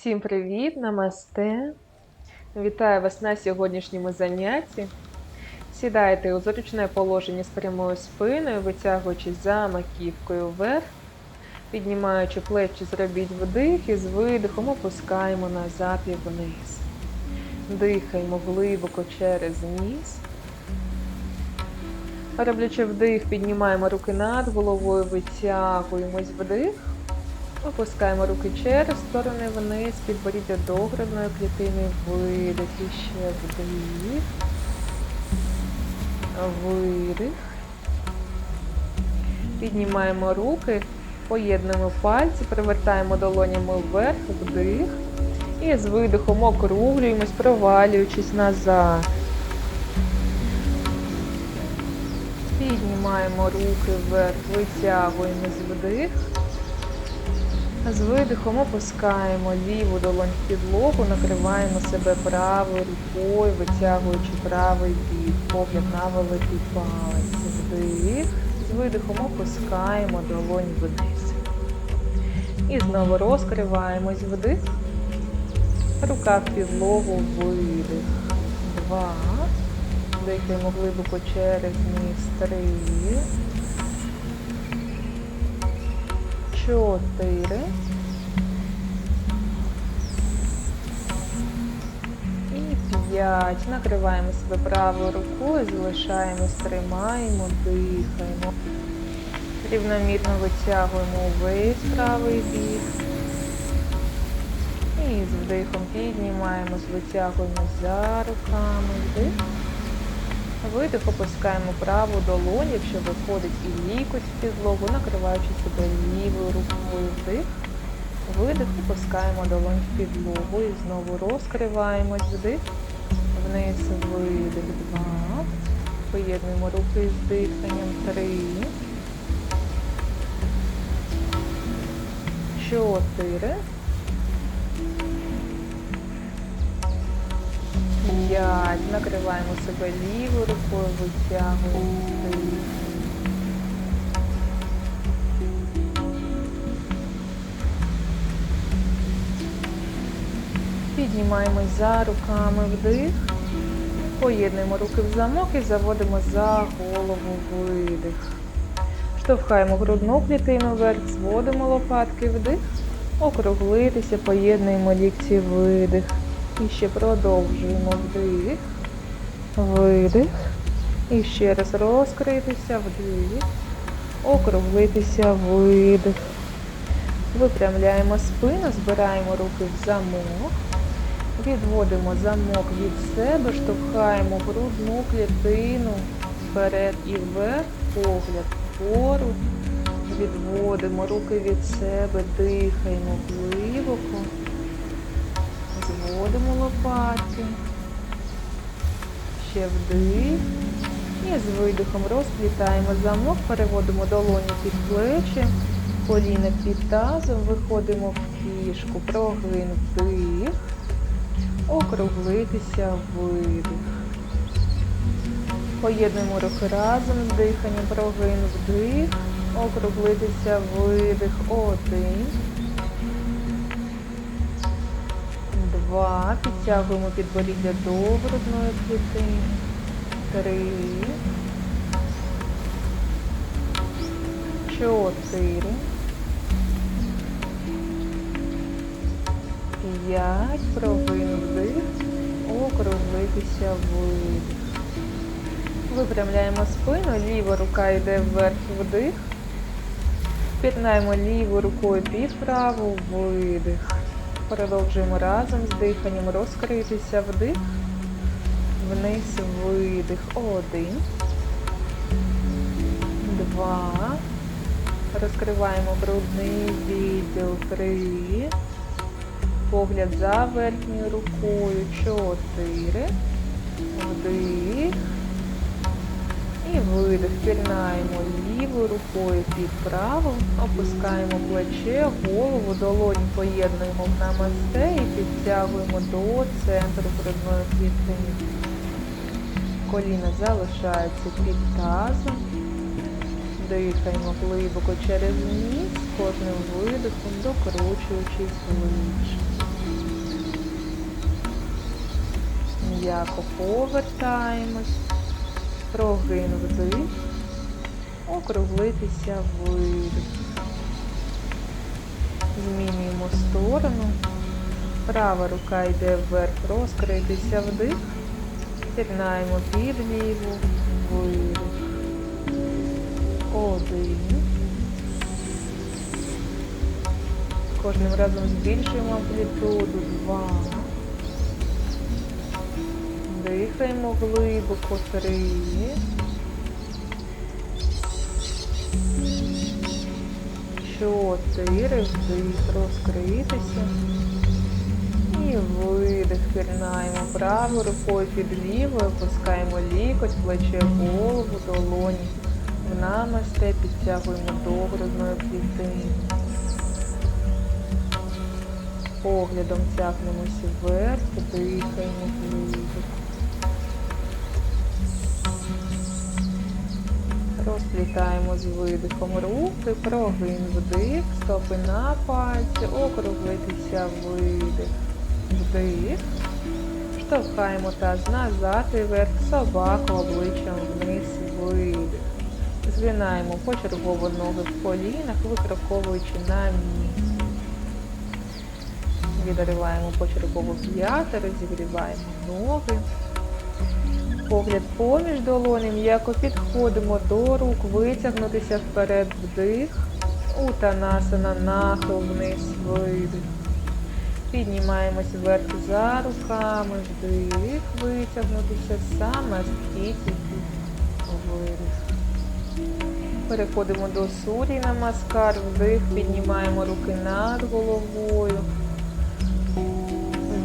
Всім привіт, намасте. Вітаю вас на сьогоднішньому занятті. Сідайте у зручне положення з прямою спиною, витягуючись за маківкою вверх, піднімаючи плечі, зробіть вдих і з видихом опускаємо назад і вниз. Дихаємо глибоко через ніс. Роблячи вдих, піднімаємо руки над головою, витягуємось вдих. Опускаємо руки через сторони вниз, підборіддя до грудної клітини, видих і ще вдих, видих. Піднімаємо руки, поєднуємо пальці, привертаємо долонями вверх, вдих. І з видихом округлюємось, провалюючись назад. Піднімаємо руки вверх, витягуємось вдих. З видихом опускаємо ліву долонь в підлогу, накриваємо себе правою рукою, витягуючи правий бік, погляд на великий палець. Вдих. З видихом опускаємо долонь вниз. І знову розкриваємось вдих. Рука в підлогу, видих. Два. Дихаємо глибоко через ніс. Три. Чотири. І п'ять. Накриваємо себе правою рукою, залишаємось, тримаємо, дихаємо. Рівномірно витягуємо увесь правий бік. І з вдихом піднімаємось, витягуємось за руками. Вдих. Видих, опускаємо праву долоню, якщо виходить і лікоть в підлогу, накриваючи себе лівою рукою вдих. Видих, опускаємо долонь в підлогу і знову розкриваємось вдих. Вниз видих. Два. Поєднуємо руки з диханням. Три. Чотири. П'ять. Накриваємо себе лівою рукою, витягуємо вдих. Піднімаємось за руками вдих. Поєднуємо руки в замок і заводимо за голову видих. Штовхаємо грудну клітину вверх, зводимо лопатки вдих. Округлитися, поєднуємо лікті видих. І ще продовжуємо вдих, видих. І ще раз розкритися, вдих, округлитися, видих. Випрямляємо спину, збираємо руки в замок. Відводимо замок від себе, штовхаємо грудну клітину вперед і вверх, погляд вгору. Відводимо руки від себе, дихаємо глибоко. Зводимо лопатки. Ще вдих. І з видихом розплітаємо замок, переводимо долоні під плечі, коліна під тазом, виходимо в кішку, прогин вдих, округлитися видих. Поєднуємо руки разом з диханням, прогин вдих, округлитися видих. Один. Два. Підтягуємо підборіддя до грудної клітини. Три. Чотири. П'ять. Прогин вдих. Округлитися видих. Випрямляємо спину, ліва рука йде вверх вдих. П'ятнаємо лівою рукою під праву, видих. Продовжуємо разом з диханням розкритися вдих, вниз видих. Один. Два. Розкриваємо грудний відділ. Три. Погляд за верхньою рукою. Чотири. Вдих. І видих. Пірнаємо лівою рукою під праву, опускаємо плече, голову, долонь поєднуємо в намасте і підтягуємо до центру грудної клітини. Коліна залишається під тазом. Дихаємо глибоко через ніс, кожним видихом, докручуючись глибше. М'яко повертаємось. Прогин вдих. Округлитися видих. Змінюємо сторону. Права рука йде вверх, розкритися вдих. Пірнаємо під ліву, видих. Один. Кожним разом збільшуємо амплітуду. Два. Дихаємо глибоко. Три. Чотири. Вдих. Розкритися. І видих. Пірнаємо правою рукою під лівою. Опускаємо лікоть, плече голову, долоні. В намасте підтягуємо до грудної клітини. Поглядом тягнемося вверх, дихаємо глибоко. Розплітаємо з видихом руки, прогин вдих, стопи на пальці, округлитися видих, вдих. Штовхаємо таз назад і вверх, собаку обличчям вниз, видих. Згинаємо почергово ноги в колінах, викроковуючи на місці. Відриваємо почергово п'яти, розігріваємо ноги. Погляд поміж долоні, м'яко підходимо до рук, витягнутися вперед вдих. Утанасана, нахил вниз, видих. Піднімаємось вверх за руками, вдих, витягнутися саме кіті, видих. Переходимо до сурі намаскар, вдих, піднімаємо руки над головою.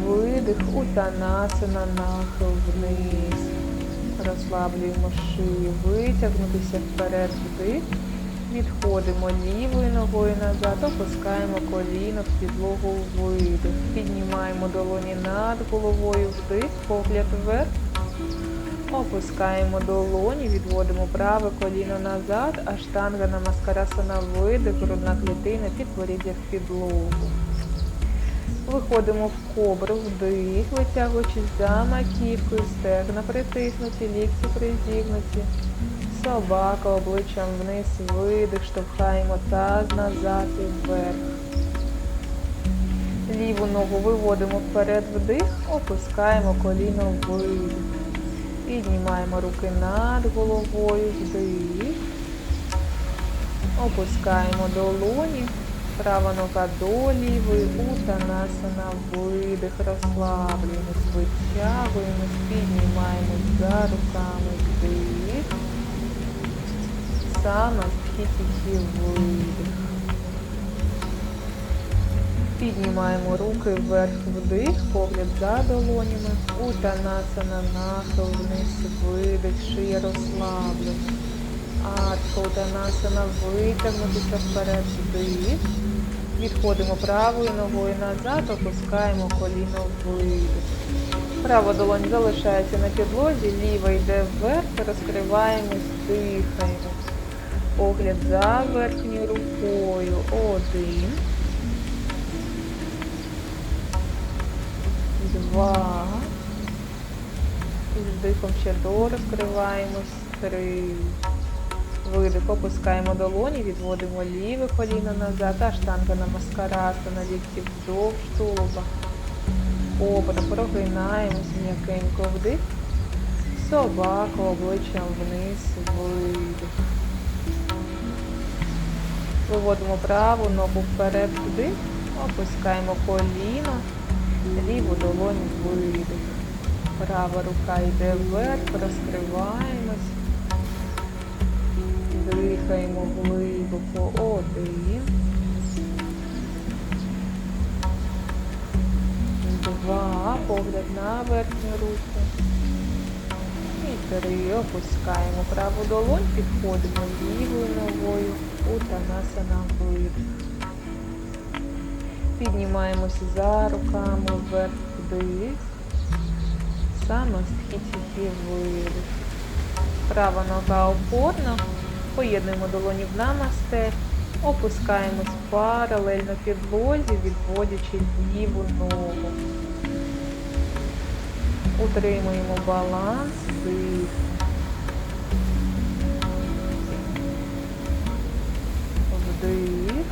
Видих, утанасана, нахил вниз. Розслаблюємо шию, витягнутися вперед вдих. Відходимо лівою ногою назад, опускаємо коліно в підлогу видих. Піднімаємо долоні над головою вдих, погляд вверх. Опускаємо долоні, відводимо праве коліно назад, а штанга на маскарасана видих, грудна клітина підворіддя в підлогу. Виходимо в кобру, вдих, витягуючись за маківкою, стегна притиснуті, лікті призігнуті. Собака обличчям вниз, видих, штовхаємо таз назад і вверх. Ліву ногу виводимо вперед вдих, опускаємо коліно видих. Піднімаємо руки над головою, вдих. Опускаємо долоні. Права нога до лівої, утанасана, видих, розслаблюємось, витягуємось, піднімаємось за руками, вдих. Саме тихі видих. Піднімаємо руки вверх вдих, погляд за долонями, утанасана, нахил вниз, видих, шия розслаблена. Артка, утанасана, витягнутися вперед, вдих. Відходимо правою ногою назад, опускаємо коліно видих. Права долонь залишається на підлозі, ліва йде вверх, розкриваємось, дихаємо. Погляд за верхньою рукою. Один. Два. І з дихом ще дорозкриваємось. Три. Видих, опускаємо долоні, відводимо ліве коліно назад, а штанга на маскараса, на лікті вздовж тулуба. Обра, прогинаємось м'якенько вдих. Собака обличчям вниз, видих. Виводимо праву ногу вперед вдих, опускаємо коліно, ліву долоню видих. Права рука йде вверх, розкриваємось. Дихаємо глибоко. Один. Два. Погляд на верхню руку. І три. Опускаємо праву долонь, підходимо лівою ногою. Утанасана видих. Піднімаємося за руками вверх вдих. Саме стхіті видих. Права нога опорна. Поєднуємо долоні в намасте. Опускаємось паралельно підлозі, відводячи ліву ногу. Утримуємо баланс, вдих. Вдих.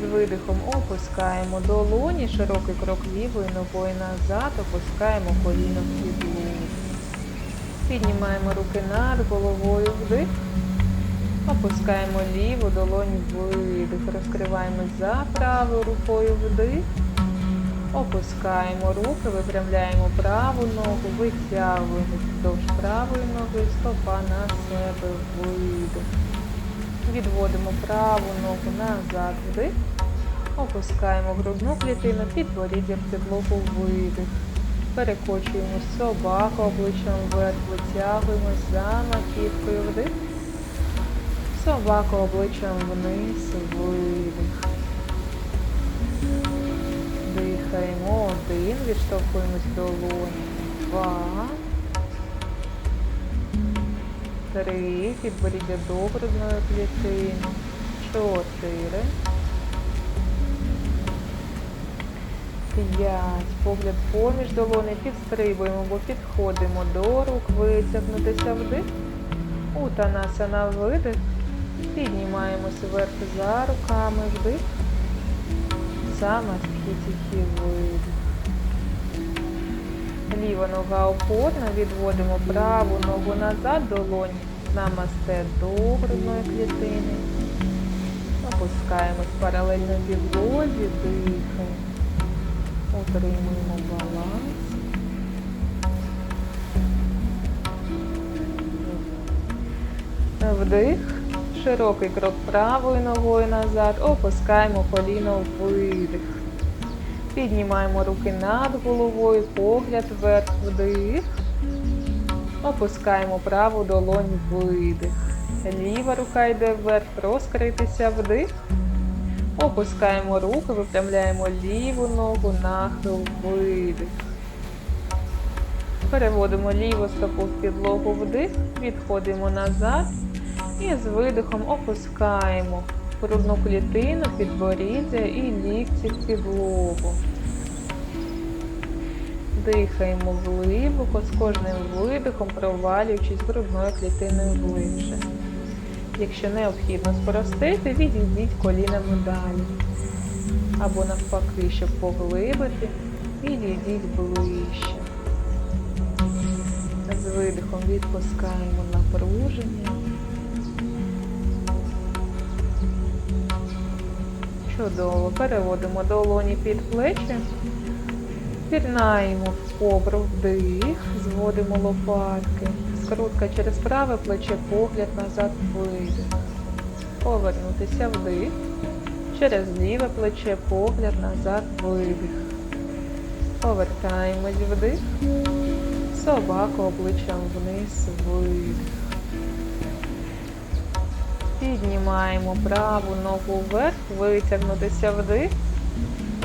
З видихом опускаємо долоні, широкий крок лівою ногою назад, опускаємо коліно в підлогу. Піднімаємо руки над головою вдих. Опускаємо ліву долоню видих. Розкриваємо за правою рукою вдих. Опускаємо руки, випрямляємо праву ногу, витягуємо вздовж правої ноги, стопа на себе видих. Відводимо праву ногу назад вдих. Опускаємо грудну клітину, підборіддя в підлогу видих. Перекочуємо собаку обличчям вверх, витягуємо за маківкою вдих. Собаку обличчям вниз, видих. Дихаємо один, відштовхуємось долоні. Два. Три. Підборіддя до грудної клітини. Чотири. П'ять. Погляд поміж долони. Підстрибуємо, бо підходимо до рук. Витягнутися вдих. Утанасана видих. Піднімаємося вверх за руками вдих. Самастхітіхі видих. Ліва нога опорна, відводимо праву ногу назад, долоні намасте до грудної клітини. Опускаємось паралельно підлозі, дихаємо. Утримуємо баланс. Вдих. Широкий крок правою ногою назад. Опускаємо коліно видих. Піднімаємо руки над головою, погляд вверх, вдих. Опускаємо праву долоню видих. Ліва рука йде вверх, розкритися вдих. Опускаємо руки, випрямляємо ліву ногу, нахил, видих. Переводимо ліву стопу в підлогу вдих, відходимо назад і з видихом опускаємо грудну клітину, підборіддя і лікті в підлогу. Дихаємо глибоко, з кожним видихом провалюючись грудною клітиною глибше. Якщо необхідно спростити, відійдіть колінами далі. Або навпаки, щоб поглибити, відійдіть ближче. З видихом відпускаємо напруження. Чудово. Переводимо долоні під плечі. Пірнаємо в кобру вдих, зводимо лопатки. Скрутка через праве плече, погляд назад, видих. Повернутися вдих. Через ліве плече, погляд назад, видих. Повертаємось вдих. Собаку обличчям вниз, видих. Піднімаємо праву ногу вверх, витягнутися вдих.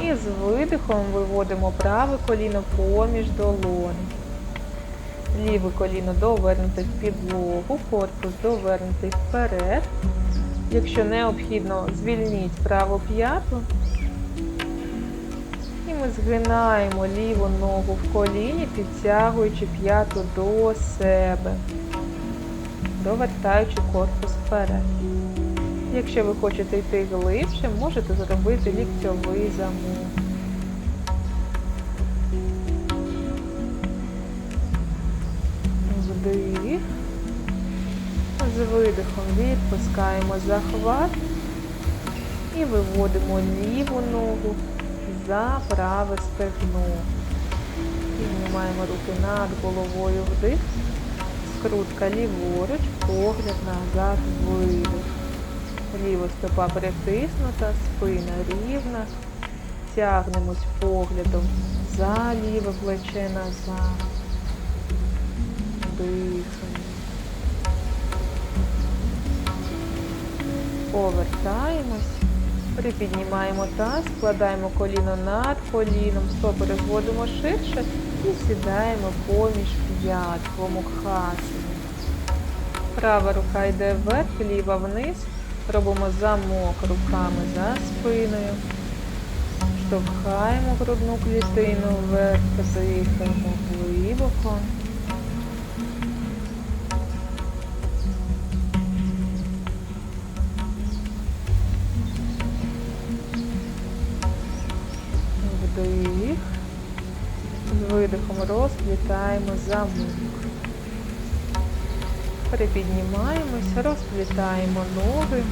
І з видихом виводимо праве коліно поміж долоні. Ліве коліно довернути в підлогу, корпус довернутий вперед. Якщо необхідно, звільніть праву п'яту. І ми згинаємо ліву ногу в коліні, підтягуючи п'яту до себе, довертаючи корпус вперед. Якщо ви хочете йти глибше, можете зробити ліктьовий замок. Вдих. З видихом відпускаємо захват і виводимо ліву ногу за праве стегно. Піднімаємо руки над головою вдих. Скрутка ліворуч, погляд назад, видих. Ліва стопа притиснута, спина рівна. Тягнемось поглядом за ліве плече назад. Дихаємо. Повертаємось. Припіднімаємо таз, складаємо коліно над коліном, стопи розводимо ширше і сідаємо поміж п'ят, в мукхасані. Права рука йде вверх, ліва вниз. Робимо замок руками за спиною. Штовхаємо грудну клітину вверх, дихаємо глибоко. Видихом розплітаємо замок. Перепіднімаємось, розплітаємо ноги,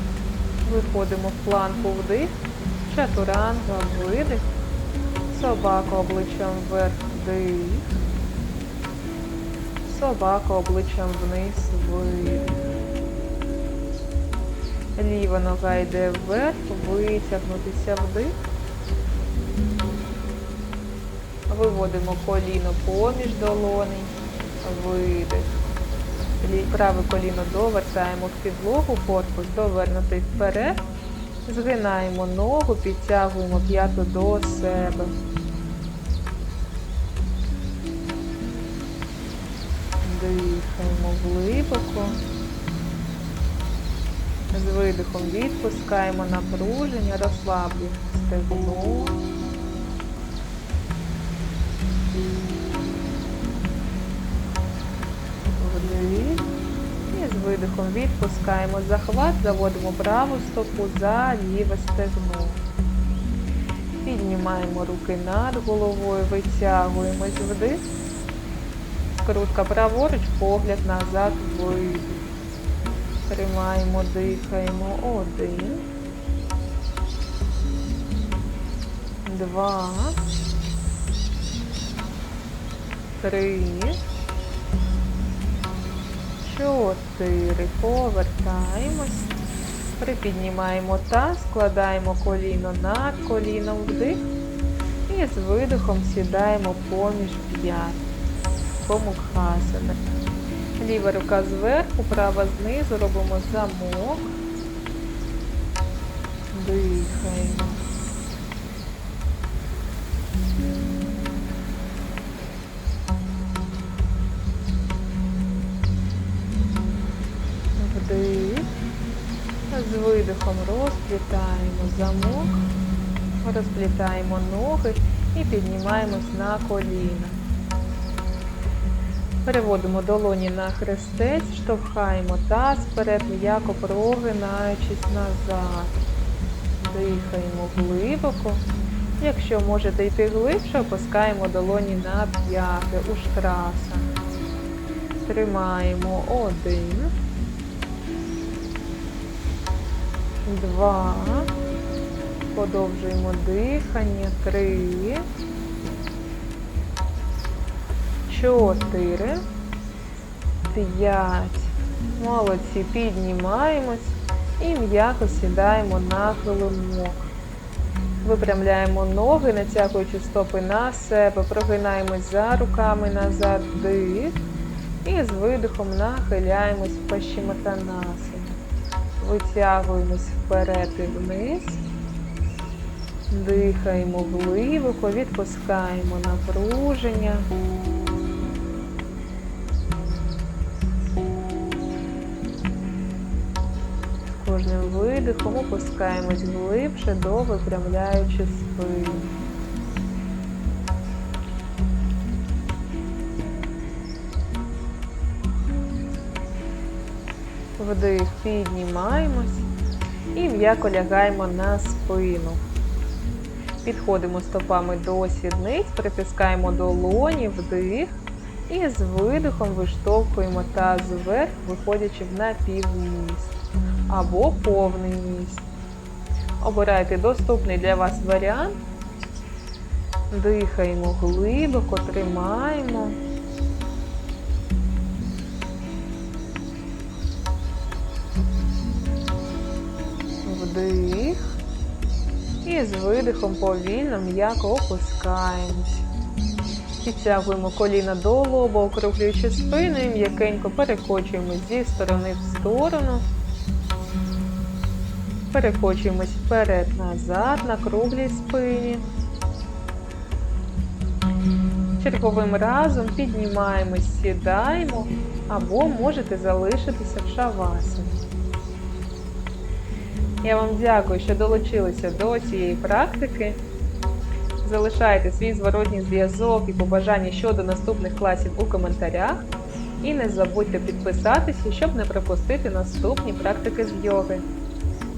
виходимо в планку вдих, чатуранга, видих, собака обличчям вверх, вдих, собака обличчям вниз, видих. Ліва нога йде вверх, витягнутися вдих. Виводимо коліно поміж долоней, видих. Праве коліно довертаємо в підлогу, корпус довернутий вперед. Згинаємо ногу, підтягуємо п'яту до себе. Дихаємо глибоко. З видихом відпускаємо напруження, розслаблюємо стегно. Видихом відпускаємо захват, заводимо праву стопу за ліве стегно. Піднімаємо руки над головою, витягуємось вдих. Скрутка праворуч, погляд назад, видих. Тримаємо, дихаємо. Один. Два. Три. Чотири. Повертаємось. Припіднімаємо таз, складаємо коліно над коліном вдих. І з видихом сідаємо поміж п'ят. Помукхасана. Ліва рука зверху, права знизу, робимо замок. Дихаємо. З видихом розплітаємо замок, розплітаємо ноги і піднімаємось на коліна. Переводимо долоні на хрестець, штовхаємо таз вперед, м'яко прогинаючись назад. Дихаємо глибоко. Якщо можете йти глибше, опускаємо долоні на п'яти у штраса. Тримаємо один. Два. Подовжуємо дихання. Три. Чотири. П'ять. Молодці. Піднімаємось і м'яко сідаємо на килимок. Випрямляємо ноги, натягуючи стопи на себе, прогинаємось за руками назад, дих. І з видихом нахиляємось в пащиматанасану. Витягуємось вперед і вниз. Дихаємо глибоко, відпускаємо напруження. З кожним видихом опускаємось глибше до випрямляючи спину. Вдих, піднімаємось і м'яко лягаємо на спину. Підходимо стопами до сідниць, притискаємо долоні, вдих. І з видихом виштовхуємо таз вверх, виходячи в напівміст або повний міст. Обирайте доступний для вас варіант. Дихаємо глибоко, тримаємо. Вдих. І з видихом повільно м'яко опускаємось. Підтягуємо коліна до лоба, округлюючи спину і м'якенько перекочуємо зі сторони в сторону. Перекочуємось вперед-назад на круглій спині. Черговим разом піднімаємось, сідаємо або можете залишитися в шавасані. Я вам дякую, що долучилися до цієї практики. Залишайте свій зворотній зв'язок і побажання щодо наступних класів у коментарях. І не забудьте підписатися, щоб не пропустити наступні практики з йоги.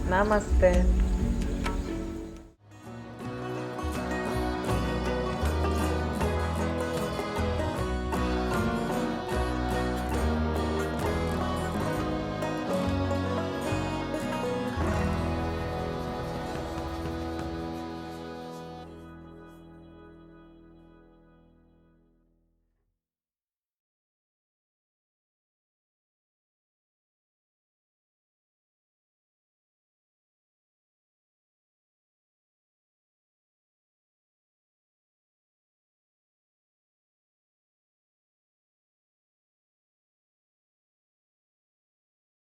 Намасте!